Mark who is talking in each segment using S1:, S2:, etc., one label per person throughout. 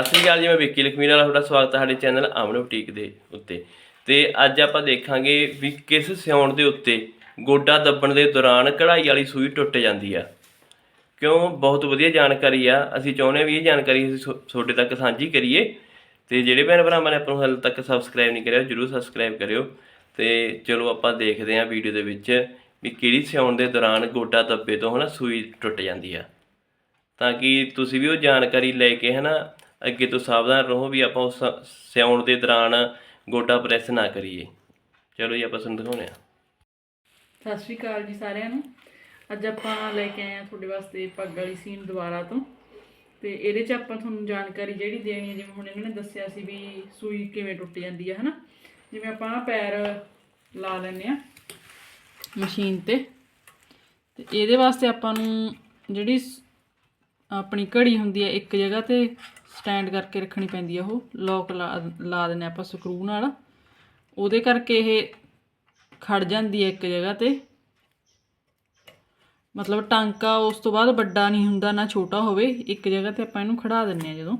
S1: ਸਤਿ ਸ਼੍ਰੀ ਅਕਾਲ ਜੀ, ਮੈਂ ਵਿੱਕੀ ਲਖਮੀ ਨਾਲ ਤੁਹਾਡਾ ਸਵਾਗਤ ਹੈ ਸਾਡੇ ਚੈਨਲ ਅਮਨ ਬੁਟੀਕ ਦੇ ਉੱਤੇ। ਤੇ ਅੱਜ ਆਪਾਂ ਦੇਖਾਂਗੇ ਵੀ ਕਿਸ ਸਿਉਣ ਦੇ ਉੱਤੇ ਗੋਡਾ ਦੱਬਣ ਦੇ ਦੌਰਾਨ ਕਢਾਈ ਵਾਲੀ ਸੂਈ ਟੁੱਟ ਜਾਂਦੀ ਆ। ਕਿਉਂ? ਬਹੁਤ ਵਧੀਆ ਜਾਣਕਾਰੀ ਆ। ਅਸੀਂ ਚਾਹੁੰਦੇ ਹਾਂ ਵੀ ਇਹ ਜਾਣਕਾਰੀ ਅਸੀਂ ਥੋ- ਤੁਹਾਡੇ ਤੱਕ ਸਾਂਝੀ ਕਰੀਏ। ਤੇ ਜਿਹੜੇ ਭੈਣ ਭਰਾਵਾਂ ਨੇ ਆਪਾਂ ਨੂੰ ਹਾਲੇ ਤੱਕ ਸਬਸਕ੍ਰਾਈਬ ਨਹੀਂ ਕਰਿਆ, ਜਰੂਰ ਸਬਸਕ੍ਰਾਈਬ ਕਰਿਓ। ਤੇ ਚਲੋ ਆਪਾਂ ਦੇਖਦੇ ਹਾਂ ਵੀਡੀਓ ਦੇ ਵਿੱਚ ਵੀ ਕਿਹੜੀ ਸਿਉਣ ਦੇ ਦੌਰਾਨ ਗੋਡਾ ਦੱਬੇ ਤੋਂ ਹਨਾ ਸੂਈ ਟੁੱਟ ਜਾਂਦੀ ਆ। ਤਾਂ ਕਿ ਤੁਸੀਂ ਵੀ ਉਹ ਜਾਣਕਾਰੀ ਲੈ ਕੇ ਹਨਾ ਅੱਗੇ ਤੋਂ ਸਾਵਧਾਨ ਰਹੋ ਵੀ ਆਪਾਂ ਉਸ ਸਿਉਣ ਦੇ ਦੌਰਾਨ ਗੋਡਾ ਪ੍ਰੈਸ ਨਾ ਕਰੀਏ। ਚਲੋ ਜੀ, ਆਪਾਂ ਤੁਹਾਨੂੰ ਦਿਖਾਉਂਦੇ ਹਾਂ।
S2: ਸਤਿ ਸ਼੍ਰੀ ਅਕਾਲ ਜੀ ਸਾਰਿਆਂ ਨੂੰ। ਅੱਜ ਆਪਾਂ ਲੈ ਕੇ ਆਏ ਆ ਤੁਹਾਡੇ ਵਾਸਤੇ ਪੱਗ ਵਾਲੀ ਸੀਨ ਦੁਬਾਰਾ ਤੋਂ। ਤੇ ਇਹਦੇ 'ਚ ਆਪਾਂ ਤੁਹਾਨੂੰ ਜਾਣਕਾਰੀ ਜਿਹੜੀ ਦੇਣੀ ਹੈ, ਜਿਵੇਂ ਹੁਣ ਇਹਨਾਂ ਨੇ ਦੱਸਿਆ ਸੀ ਵੀ ਸੂਈ ਕਿਵੇਂ ਟੁੱਟ ਜਾਂਦੀ ਹੈ, ਹਨਾ? ਜਿਵੇਂ ਆਪਾਂ ਪੈਰ ਲਾ ਲੈਂਦੇ ਆ ਮਸ਼ੀਨ ਤੇ। ਤੇ ਇਹਦੇ ਵਾਸਤੇ ਆਪਾਂ ਨੂੰ ਜਿਹੜੀ ਆਪਣੀ ਘੜੀ ਹੁੰਦੀ ਹੈ ਇੱਕ ਜਗ੍ਹਾ ਤੇ ਸਟੈਂਡ ਕਰਕੇ ਰੱਖਣੀ ਪੈਂਦੀ ਹੈ ਉਹ ਲੋਕ ਲਾ ਦਿੰਦੇ ਆਪਾਂ ਸਕਰੂ ਨਾਲ। ਉਹਦੇ ਕਰਕੇ ਇਹ ਖੜ ਜਾਂਦੀ ਹੈ ਇੱਕ ਜਗ੍ਹਾ ਤੇ। ਮਤਲਬ ਟਾਂਕਾ ਉਸ ਤੋਂ ਬਾਅਦ ਵੱਡਾ ਨਹੀਂ ਹੁੰਦਾ ਨਾ ਛੋਟਾ ਹੋਵੇ ਇੱਕ ਜਗ੍ਹਾ ਤੇ ਆਪਾਂ ਇਹਨੂੰ ਖੜਾ ਦਿੰਨੇ ਆ ਜਦੋਂ।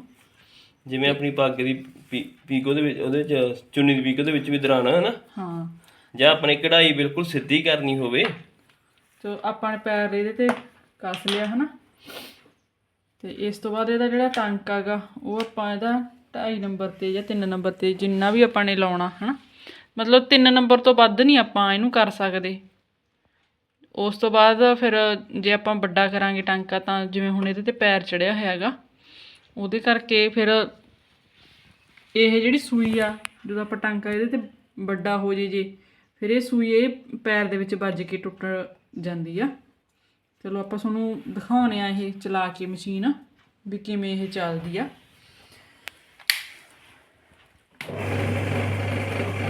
S1: ਜਿਵੇਂ ਆਪਣੀ ਪੱਗ ਦੀ ਪੀਕੋ ਦੇ ਵਿੱਚ ਉਹਦੇ ਵਿੱਚ ਚੁੰਨੀ ਦੀ ਪੀਕੋ ਦੇ ਵਿੱਚ ਵੀ ਦਰਾਨ ਹੈ ਨਾ
S2: ਹਾਂ।
S1: ਜਾਂ ਆਪਣੀ ਕਢਾਈ ਬਿਲਕੁਲ ਸਿੱਧੀ ਕਰਨੀ ਹੋਵੇ।
S2: ਤੇ ਆਪਾਂ ਨੇ ਪੈਰ ਇਹਦੇ ਤੇ ਕੱਸ ਲਿਆ ਹਨਾ? ਤੇ ਇਸ ਤੋਂ ਬਾਅਦ ਇਹਦਾ ਜਿਹੜਾ ਟਾਂਕਾ ਗਾ ਉਹ ਆਪਾਂ ਇਹਦਾ 2.5 ਨੰਬਰ ਤੇ ਜਾਂ 3 ਨੰਬਰ ਤੇ ਜਿੰਨਾ ਵੀ ਆਪਾਂ ਨੇ ਲਾਉਣਾ, ਹਨਾ? ਮਤਲਬ 3 ਨੰਬਰ ਤੋਂ ਵੱਧ ਨਹੀਂ ਆਪਾਂ ਇਹਨੂੰ ਕਰ ਸਕਦੇ। ਉਸ ਤੋਂ ਬਾਅਦ ਫਿਰ ਜੇ ਆਪਾਂ ਵੱਡਾ ਕਰਾਂਗੇ ਟਾਂਕਾ, ਤਾਂ ਜਿਵੇਂ ਹੁਣ ਇਹਦੇ ਤੇ ਪੈਰ ਚੜਿਆ ਹੋਇਆ ਹੈਗਾ, ਉਹਦੇ ਕਰਕੇ ਫਿਰ ਇਹ ਜਿਹੜੀ ਸੂਈ ਆ, ਜਦੋਂ ਆਪਾਂ ਟਾਂਕਾ ਇਹਦੇ ਤੇ ਵੱਡਾ ਹੋ ਜੇ ਜੇ ਫਿਰ ਇਹ ਸੂਈ ਇਹ ਪੈਰ ਦੇ ਵਿੱਚ ਵੱਜ ਕੇ ਟੁੱਟ ਜਾਂਦੀ ਆ। ਚਲੋ ਆਪਾਂ ਤੁਹਾਨੂੰ ਦਿਖਾਉਣੇ ਆ ਇਹ ਚਲਾ ਕੇ ਮਸ਼ੀਨ ਵੀ ਕਿਵੇਂ ਇਹ ਚੱਲਦੀ ਆ।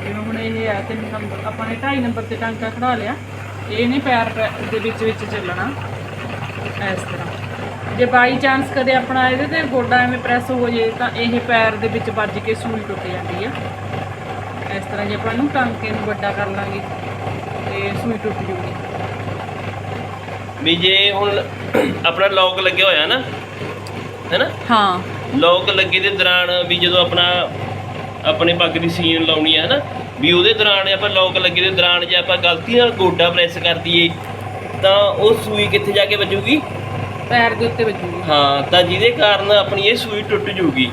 S2: ਜਿਵੇਂ ਹੁਣ ਇਹ ਆ ਤਿੰਨ ਨੰਬਰ ਆਪਾਂ ਨੇ 2.5 ਨੰਬਰ ਤੇ ਟਾਂਕਾ ਖੜਾ ਲਿਆ। ਇਹ ਨਹੀਂ ਪੈਰ ਦੇ ਵਿੱਚ ਵਿੱਚ ਚੱਲਣਾ। ਇਸ ਤਰ੍ਹਾਂ। ਜੇ ਬਾਈ ਚਾਂਸ ਕਦੇ ਆਪਣਾ ਇਹਦੇ ਤੇ ਗੋਡਾ ਐਵੇਂ ਪ੍ਰੈਸ ਹੋ ਜੇ, ਤਾਂ ਇਹ ਪੈਰ ਦੇ ਵਿੱਚ ਵੱਜ ਕੇ ਸੂਈ ਟੁੱਟ ਜਾਂਦੀ ਆ। ਇਸ ਤਰ੍ਹਾਂ ਜੇ ਆਪਾਂ ਇਹਨੂੰ ਟਾਂਕੇ ਨੂੰ ਵੱਡਾ ਕਰ ਲਾਂਗੇ, ਤੇ ਸੂਈ ਟੁੱਟ ਜੂਗੀ।
S1: ਵੀ ਜੇ ਹੁਣ ਆਪਣਾ ਲੌਕ ਲੱਗਿਆ ਹੋਇਆ ਨਾ ਹੈਨਾ?
S2: ਹਾਂ।
S1: ਲੌਕ ਲੱਗੇ ਦੇ ਦੌਰਾਨ ਵੀ ਜਦੋਂ ਆਪਣਾ ਆਪਣੇ ਪੱਗ ਦੀ ਸੀਨ ਲਾਉਣੀ ਹੈ ਨਾ ਵੀ ਉਹਦੇ ਦੌਰਾਨ ਆਪਾਂ ਲੌਕ ਲੱਗੇ ਦੇ ਦੌਰਾਨ ਜੇ ਆਪਾਂ ਗਲਤੀ ਨਾਲ ਗੋਡਾ ਪ੍ਰੈਸ ਕਰ ਦਈਏ ਤਾਂ ਉਹ ਸੂਈ ਕਿੱਥੇ ਜਾ ਕੇ ਵੱਜੂਗੀ?
S2: ਪੈਰ ਦੇ ਉੱਤੇ ਵੱਜੂਗੀ।
S1: ਹਾਂ ਤਾਂ ਜਿਹਦੇ ਕਾਰਨ ਆਪਣੀ ਇਹ ਸੂਈ ਟੁੱਟ ਜੂਗੀ।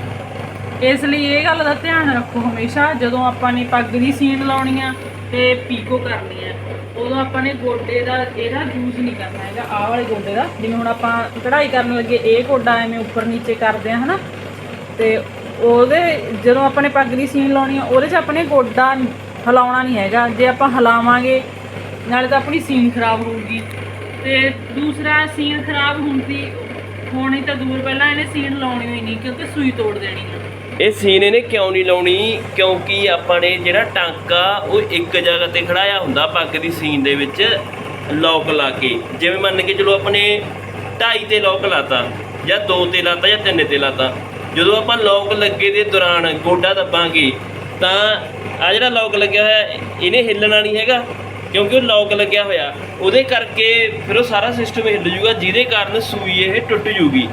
S2: ਇਸ ਲਈ ਇਹ ਗੱਲ ਦਾ ਧਿਆਨ ਰੱਖੋ ਹਮੇਸ਼ਾ ਜਦੋਂ ਆਪਾਂ ਨੇ ਪੱਗ ਦੀ ਸੀਨ ਲਾਉਣੀ ਆ ਤੇ ਪੀਕੋ ਕਰਨੀ ਹੈ। ਉਦੋਂ ਆਪਾਂ ਨੇ ਗੋਡੇ ਦਾ ਇਹਦਾ ਯੂਜ਼ ਨਹੀਂ ਕਰਨਾ ਹੈਗਾ। ਆਹ ਵਾਲੇ ਗੋਡੇ ਦਾ, ਜਿਵੇਂ ਹੁਣ ਆਪਾਂ ਕਢਾਈ ਕਰਨ ਲੱਗੇ, ਇਹ ਗੋਡਾ ਐਵੇਂ ਉੱਪਰ ਨੀਚੇ ਕਰਦੇ ਆ, ਹਨਾ? ਤੇ ਉਹਦੇ ਜਦੋਂ ਆਪਾਂ ਨੇ ਪੱਗ ਦੀ ਸੀਨ ਲਾਉਣੀ ਆ, ਉਹਦੇ 'ਚ ਆਪਣੇ ਗੋਡਾ ਹਿਲਾਉਣਾ ਨਹੀਂ ਹੈਗਾ। ਜੇ ਆਪਾਂ ਹਿਲਾਵਾਂਗੇ, ਨਾਲੇ ਤਾਂ ਆਪਣੀ ਸੀਨ ਖਰਾਬ ਹੋਊਗੀ। ਤੇ ਦੂਸਰਾ ਸੀਨ ਖਰਾਬ ਹੁੰਦੀ, ਹੋਣੀ ਤਾਂ ਦੂਰ, ਪਹਿਲਾਂ ਇਹਨੇ ਸੀਨ ਲਾਉਣੀ ਹੋਈ ਨਹੀਂ, ਕਿਉਂਕਿ ਸੂਈ ਤੋੜ ਦੇਣੀ ਹੈ
S1: ਇਹ ਸੀਨ ਇਹਨੇ ਕਿਉਂ ਨਹੀਂ ਲਾਉਣੀ? ਕਿਉਂਕਿ ਆਪਾਂ ਨੇ ਜਿਹੜਾ ਟਾਂਕਾ, ਉਹ ਇੱਕ ਜਗ੍ਹਾ ਤੇ ਖੜਾਇਆ ਹੁੰਦਾ ਪੱਗ ਦੀ ਸੀਨ ਦੇ ਵਿੱਚ ਲੌਕ ਲਾ ਕੇ। ਜਿਵੇਂ ਮੰਨ ਕੇ ਚਲੋ ਆਪਣੇ ਢਾਈ ਤੇ ਲੌਕ ਲਾਤਾ, ਜਾਂ ਦੋ ਤੇ ਲਾਤਾ, ਜਾਂ ਤਿੰਨ ਤੇ ਲਾਤਾ। ਜਦੋਂ ਆਪਾਂ ਲੌਕ ਲੱਗੇ ਦੇ ਦੌਰਾਨ ਗੋਡਾ ਦੱਬਾਂਗੇ, ਤਾਂ ਆ ਜਿਹੜਾ ਲੌਕ ਲੱਗਿਆ ਹੋਇਆ, ਇਹਨੇ ਹਿੱਲਣਾ ਨਹੀਂ ਹੈਗਾ, ਕਿਉਂਕਿ ਉਹ ਲੌਕ ਲੱਗਿਆ ਹੋਇਆ। ਉਹਦੇ ਕਰਕੇ ਫਿਰ ਉਹ ਸਾਰਾ ਸਿਸਟਮ ਹਿੱਲ ਜੂਗਾ, ਜਿਹਦੇ ਕਾਰਨ ਸੂਈ ਇਹ ਟੁੱਟ ਜੂਗੀ।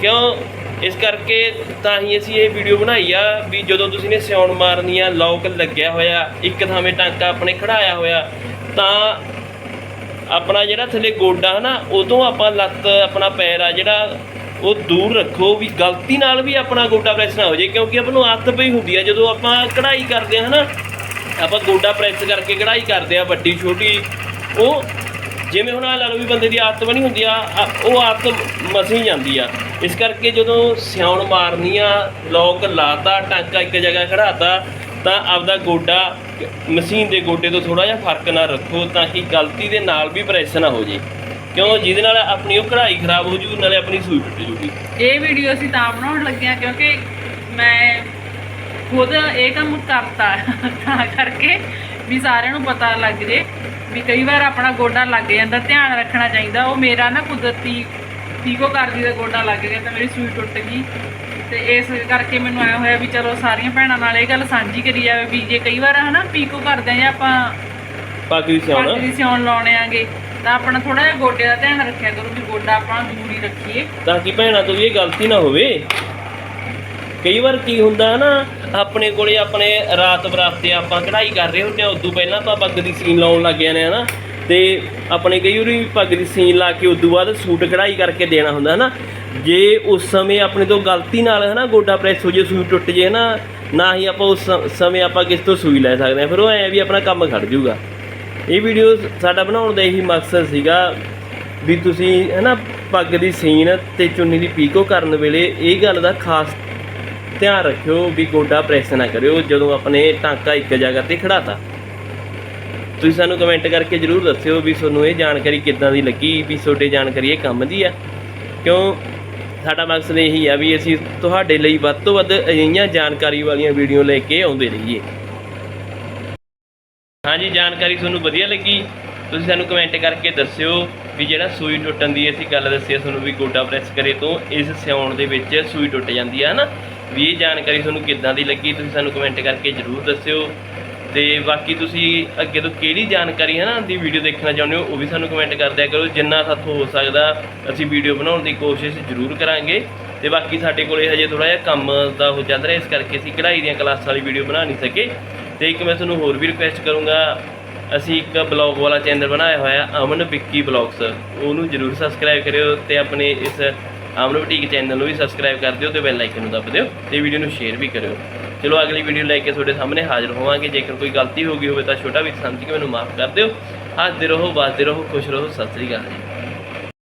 S1: ਕਿਉਂ? ਇਸ ਕਰਕੇ ਤਾਂ ਹੀ ਅਸੀਂ ਇਹ ਵੀਡੀਓ ਬਣਾਈ ਆ ਵੀ ਜਦੋਂ ਤੁਸੀਂ ਨੇ ਸਿਉਣ ਮਾਰਨੀ ਆ ਲੌਕ ਲੱਗਿਆ ਹੋਇਆ, ਇੱਕ ਥਾਵੇਂ ਟਾਂਕਾ ਆਪਣੇ ਖੜਾਇਆ ਹੋਇਆ, ਤਾਂ ਆਪਣਾ ਜਿਹੜਾ ਥੱਲੇ ਗੋਡਾ ਹਨਾ, ਉਦੋਂ ਆਪਾਂ ਲੱਤ ਆਪਣਾ ਪੈਰ ਆ ਜਿਹੜਾ, ਉਹ ਦੂਰ ਰੱਖੋ ਵੀ ਗਲਤੀ ਨਾਲ ਵੀ ਆਪਣਾ ਗੋਡਾ ਪ੍ਰੈਸ ਨਾ ਹੋ ਜੇ ਕਿਉਂਕਿ ਆਪਾਂ ਨੂੰ ਆਦਤ ਪਈ ਹੁੰਦੀ ਆ, ਜਦੋਂ ਆਪਾਂ ਕਢਾਈ ਕਰਦੇ ਆ ਹਨਾ, ਆਪਾਂ ਗੋਡਾ ਪ੍ਰੈਸ ਕਰਕੇ ਕਢਾਈ ਕਰਦੇ ਆ ਵੱਡੀ ਛੋਟੀ, ਉਹ ਜਿਵੇਂ ਹੁਣ ਆ ਲਾ ਲਓ ਵੀ ਬੰਦੇ ਦੀ ਆਦਤ ਬਣੀ ਹੁੰਦੀ ਆ, ਆ- ਉਹ ਆਦਤ ਮਸੀ ਜਾਂਦੀ ਆ। ਇਸ ਕਰਕੇ ਜਦੋਂ ਸਿਆਉਣ ਮਾਰਨੀ ਆ ਲੋਕ ਲਾਤਾ, ਟਾਂਕਾ ਇੱਕ ਜਗ੍ਹਾ ਖੜਾਤਾ, ਤਾਂ ਆਪਦਾ ਗੋਡਾ ਮਸ਼ੀਨ ਦੇ ਗੋਡੇ ਤੋਂ ਥੋੜਾ ਜਿਹਾ ਫ਼ਰਕ ਨਾ ਰੱਖੋ, ਤਾਂ ਕਿ ਗਲਤੀ ਦੇ ਨਾਲ ਵੀ ਪ੍ਰੈਸ ਨਾ ਹੋ ਜੇ। ਕਿਉਂ? ਜਿਹਦੇ ਨਾਲ ਆਪਣੀ ਉਹ ਕਢਾਈ ਖਰਾਬ ਹੋ ਜੂ, ਨਾਲੇ ਆਪਣੀ ਸੂਈ ਟੁੱਟ ਜੂਗੀ।
S2: ਇਹ ਵੀਡੀਓ ਅਸੀਂ ਤਾਂ ਬਣਾਉਣ ਲੱਗੇ ਹਾਂ, ਕਿਉਂਕਿ ਮੈਂ ਖੁਦ ਇਹ ਕੰਮ ਕਰਤਾ, ਤਾਂ ਕਰਕੇ ਵੀ ਸਾਰਿਆਂ ਨੂੰ ਪਤਾ ਲੱਗ ਜੇ ਵੀ ਕਈ ਵਾਰ ਆਪਣਾ ਗੋਡਾ ਲੱਗ ਜਾਂਦਾ ਧਿਆਨ ਰੱਖਣਾ ਚਾਹੀਦਾ। ਉਹ ਮੇਰਾ ਨਾ ਕੁਦਰਤੀ ਪੀਕੋ ਕਰਦੀ ਦਾ ਗੋਡਾ ਲੱਗ ਗਿਆ ਤਾਂ ਮੇਰੀ ਸੂਈ ਟੁੱਟ ਗਈ। ਤੇ ਇਸ ਕਰਕੇ ਮੈਨੂੰ ਆਇਆ ਹੋਇਆ ਵੀ ਚਲੋ ਸਾਰੀਆਂ ਭੈਣਾਂ ਨਾਲ ਇਹ ਗੱਲ ਸਾਂਝੀ ਕਰੀ ਜਾਵੇ ਵੀ ਜੇ ਕਈ ਵਾਰ ਹਨਾ ਪੀਕੋ ਕਰਦੇ ਆ ਜਾਂ ਆਪਾਂ
S1: ਸਿਆਉਣ।
S2: ਪੱਗ ਦੀ ਸਿਉਣ ਲਾਉਣੇ ਆਂਗੇ ਤਾਂ ਆਪਣਾ ਥੋੜਾ ਜਿਹਾ ਗੋਡੇ ਦਾ ਧਿਆਨ ਰੱਖਿਆ ਕਰੋ ਵੀ ਗੋਡਾ ਆਪਾਂ ਦੂਰ ਰੱਖੀਏ।
S1: ਤਾਂ ਕਿ ਭੈਣਾਂ ਤੋਂ ਵੀ ਇਹ ਗਲਤੀ ਨਾ ਹੋਵੇ। ਕਈ ਵਾਰ ਕੀ ਹੁੰਦਾ ਨਾ ਆਪਣੇ ਕੋਲੇ ਆਪਣੇ ਰਾਤ ਬਰਾਤੇ ਆਪਾਂ ਕਢਾਈ ਕਰ ਰਹੇ ਹੁੰਦੇ ਆ ਉਦੋਂ ਪਹਿਲਾਂ ਆਪਾਂ ਪੱਗ ਦੀ ਸੀਨ ਲਾਉਣ ਲੱਗ ਜਾਂਦੇ ਆ ਨਾ। ਤੇ ਆਪਣੇ ਕਈ ਵਾਰੀ ਪੱਗ ਦੀ ਸੀਨ ਲਾ ਕੇ ਉਦੋਂ ਬਾਅਦ ਸੂਟ ਕਢਾਈ ਕਰਕੇ ਦੇਣਾ ਹੁੰਦਾ ਨਾ। ਜੇ ਉਸ ਸਮੇਂ ਆਪਣੇ ਤੋਂ ਗਲਤੀ ਨਾਲ ਹੈ ਨਾ, ਗੋਡਾ ਪ੍ਰੈਸ ਹੋ ਜੇ ਸੂਈ ਟੁੱਟ ਜੇ ਨਾ ਨਾ ਹੀ ਆਪਾਂ ਉਸ ਸ- ਸਮੇਂ ਆਪਾਂ ਕਿਸ ਤੋਂ ਸੂਈ ਲੈ ਸਕਦੇ ਆ ਫਿਰ ਉਹ ਐ ਵੀ ਆਪਣਾ ਕੰਮ ਖੜ ਜਾਊਗਾ। ਇਹ ਵੀਡੀਓ ਸਾਡਾ ਬਣਾਉਣ ਦਾ ਇਹੀ ਮਕਸਦ ਸੀਗਾ ਵੀ ਤੁਸੀਂ ਹੈ ਨਾ, ਪੱਗ ਦੀ ਸੀਨ ਤੇ ਚੁੰਨੀ ਦੀ ਪੀਕੋ ਕਰਨ ਵੇਲੇ ਇਹ ਗੱਲ ਦਾ ਖਾਸ ਧਿਆਨ ਰੱਖਿਓ ਵੀ ਗੋਡਾ ਪ੍ਰੈਸ ਨਾ ਕਰਿਓ, ਜਦੋਂ ਆਪਣੇ ਟਾਂਕਾ ਇੱਕ ਜਗ੍ਹਾ ਤੇ ਖੜਾਤਾ। ਤੁਸੀਂ ਸਾਨੂੰ ਕਮੈਂਟ ਕਰਕੇ ਜਰੂਰ ਦੱਸਿਓ ਵੀ ਤੁਹਾਨੂੰ ਇਹ ਜਾਣਕਾਰੀ ਕਿੱਦਾਂ ਦੀ ਲੱਗੀ, ਵੀ ਤੁਹਾਡੇ ਜਾਣਕਾਰੀ ਇਹ ਕੰਮ ਦੀ ਆ। ਕਿਉਂ? ਸਾਡਾ ਮਕਸਦ ਇਹੀ ਆ ਵੀ ਅਸੀਂ ਤੁਹਾਡੇ ਲਈ ਵੱਧ ਤੋਂ ਵੱਧ ਅਜਿਹੀਆਂ ਜਾਣਕਾਰੀ ਵਾਲੀਆਂ ਵੀਡੀਓ ਲੈ ਕੇ ਆਉਂਦੇ ਰਹੀਏ। ਹਾਂਜੀ, ਜਾਣਕਾਰੀ ਤੁਹਾਨੂੰ ਵਧੀਆ ਲੱਗੀ, ਤੁਸੀਂ ਸਾਨੂੰ ਕਮੈਂਟ ਕਰਕੇ ਦੱਸਿਓ ਵੀ ਜਿਹੜਾ ਸੂਈ ਟੁੱਟਣ ਦੀ ਅਸੀਂ ਗੱਲ ਦੱਸੀ ਤੁਹਾਨੂੰ ਵੀ ਗੋਡਾ ਪ੍ਰੈਸ ਕਰੇ ਤੋਂ, ਇਸ ਸਿਉਣ ਦੇ ਵਿੱਚ ਸੂਈ ਟੁੱਟ ਜਾਂਦੀ ਹੈ ਨਾ ਵੀ ਇਹ ਜਾਣਕਾਰੀ ਤੁਹਾਨੂੰ ਕਿੱਦਾਂ ਦੀ ਲੱਗੀ, ਤੁਸੀਂ ਸਾਨੂੰ ਕਮੈਂਟ ਕਰਕੇ ਜਰੂਰ ਦੱਸਿਓ। ਤੇ ਬਾਕੀ ਤੁਸੀਂ ਅੱਗੇ ਤੋਂ ਕਿਹੜੀ ਜਾਣਕਾਰੀ ਹੈ ਨਾ ਦੀ ਵੀਡੀਓ ਦੇਖਣਾ ਚਾਹੁੰਦੇ ਹੋ, ਉਹ ਵੀ ਸਾਨੂੰ ਕਮੈਂਟ ਕਰ ਦਿਆ ਕਰੋ। ਜਿੰਨਾ ਸਾਥੋਂ ਹੋ ਸਕਦਾ, ਅਸੀਂ ਵੀਡੀਓ ਬਣਾਉਣ ਦੀ ਕੋਸ਼ਿਸ਼ ਜ਼ਰੂਰ ਕਰਾਂਗੇ। ਤੇ ਬਾਕੀ ਸਾਡੇ ਕੋਲੇ ਹਜੇ ਥੋੜਾ ਜਿਹਾ ਕੰਮ ਦਾ ਹੋ ਚੱਲ ਰਿਹਾ, ਇਸ ਕਰਕੇ ਅਸੀਂ ਕਢਾਈ ਦੀਆਂ ਕਲਾਸਾਂ ਵਾਲੀ ਵੀਡੀਓ ਬਣਾ ਨਹੀਂ ਸਕੇ। ਤੇ ਇੱਕ ਮੈਂ ਤੁਹਾਨੂੰ ਹੋਰ ਵੀ ਰਿਕੁਐਸਟ ਕਰੂੰਗਾ, ਅਸੀਂ ਇੱਕ ਬਲੌਗ ਵਾਲਾ ਚੈਨਲ ਬਣਾਇਆ ਹੋਇਆ, ਅਮਨ ਵਿੱਕੀ ਬਲੌਗਸ ਉਹਨੂੰ ਜਰੂਰ ਸਬਸਕ੍ਰਾਈਬ ਕਰਿਓ ਤੇ ਆਪਣੇ ਇਸ ਅਮਨ ਬੁਟੀਕ ਚੈਨਲ ਨੂੰ ਵੀ ਸਬਸਕ੍ਰਾਈਬ ਕਰ ਦਿਓ ਤੇ ਬੈਲ ਆਈਕਨ ਨੂੰ ਦੱਬ ਦਿਓ ਤੇ ਵੀਡੀਓ ਨੂੰ ਸ਼ੇਅਰ ਵੀ ਕਰਿਓ। ਚਲੋ ਅਗਲੀ ਵੀਡੀਓ ਲੈ ਕੇ ਤੁਹਾਡੇ ਸਾਹਮਣੇ ਹਾਜ਼ਰ ਹੋਵਾਂਗੇ। ਜੇਕਰ ਕੋਈ ਗਲਤੀ ਹੋ ਗਈ ਹੋਵੇ ਤਾਂ ਛੋਟਾ ਵੀ ਸਮਝ ਕੇ ਮੈਨੂੰ ਮਾਫ ਕਰ ਦਿਓ। ਹੱਸਦੇ ਰਹੋ, ਵੱਸਦੇ ਰਹੋ, ਖੁਸ਼ ਰਹੋ। ਸਤਿ ਸ੍ਰੀ ਅਕਾਲ ਜੀ।